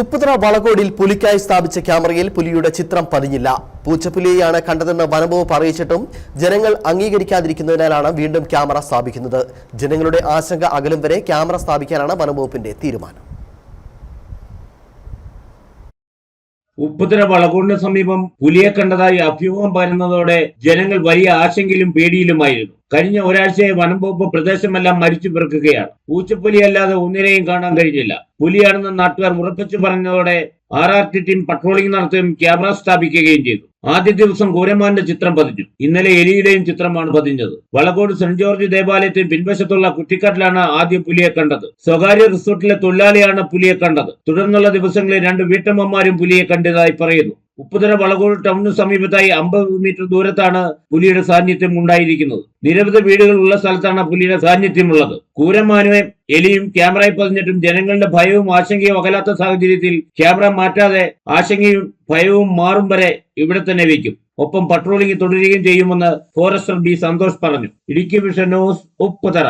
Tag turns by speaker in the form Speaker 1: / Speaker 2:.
Speaker 1: ഉപ്പുതറ വളകോടിൽ പുലിക്കായി സ്ഥാപിച്ച ക്യാമറയിൽ പുലിയുടെ ചിത്രം പതിഞ്ഞില്ല. പൂച്ചപ്പുലിയെയാണ് കണ്ടതെന്ന് വനംവകുപ്പ് അറിയിച്ചിട്ടും ജനങ്ങൾ അംഗീകരിക്കാതിരിക്കുന്നതിനാലാണ് വീണ്ടും ക്യാമറ സ്ഥാപിക്കുന്നത്. ജനങ്ങളുടെ ആശങ്ക അകലും വരെ ക്യാമറ സ്ഥാപിക്കാനാണ് വനംവകുപ്പിന്റെ തീരുമാനം.
Speaker 2: ഉപ്പുതര വളകൂടിന് സമീപം പുലിയെ കണ്ടതായി അഭ്യൂഹം പരന്നതോടെ ജനങ്ങൾ വലിയ ആശങ്കയിലും പേടിയിലുമായിരുന്നു. കഴിഞ്ഞ ഒരാഴ്ചയെ വനം വകുപ്പ് പ്രദേശമെല്ലാം മരിച്ചു പിറക്കുകയാണ്. പൂച്ചപ്പുലി അല്ലാതെ ഒന്നിനെയും കാണാൻ കഴിഞ്ഞില്ല. പുലിയാണെന്ന് നാട്ടുകാർ ഉറപ്പിച്ചു പറഞ്ഞതോടെ R R T team patrolling നടത്തുകയും ക്യാമറ സ്ഥാപിക്കുകയും ചെയ്തു. ആദ്യ ദിവസം ഗൗരമാന്റെ ചിത്രം പതിഞ്ഞു. ഇന്നലെ എലിയുടെയും ചിത്രമാണ് പതിഞ്ഞത്. വളകോട് സെന്റ് ജോർജ് ദേവാലയത്തിന് പിൻവശത്തുള്ള കുറ്റിക്കാട്ടിലാണ് ആദ്യ പുലിയെ കണ്ടത്. സ്വകാര്യ റിസോർട്ടിലെ തൊഴിലാളിയാണ് പുലിയെ കണ്ടത്. തുടർന്നുള്ള ദിവസങ്ങളിൽ രണ്ട് വീട്ടമ്മമാരും പുലിയെ കണ്ടതായി പറയുന്നു. ഉപ്പുതര വളകൂർ ടൗണിന് സമീപത്തായി അമ്പത് മീറ്റർ ദൂരത്താണ് പുലിയുടെ സാന്നിധ്യം ഉണ്ടായിരിക്കുന്നത്. നിരവധി വീടുകൾ ഉള്ള സ്ഥലത്താണ് പുലിയുടെ സാന്നിധ്യമുള്ളത്. കൂരമാനുവേ എലിയും ക്യാമറയിൽ പതിഞ്ഞിട്ടും ജനങ്ങളുടെ ഭയവും ആശങ്കയും അകലാത്ത സാഹചര്യത്തിൽ ക്യാമറ മാറ്റാതെ ആശങ്കയും ഭയവും മാറും വരെ ഇവിടെ തന്നെ വയ്ക്കും ഒപ്പം പട്രോളിംഗ് തുടരുകയും ചെയ്യുമെന്ന് ഫോറസ്റ്റർ ബി സന്തോഷ് പറഞ്ഞു. Idukki vision news Upputhara.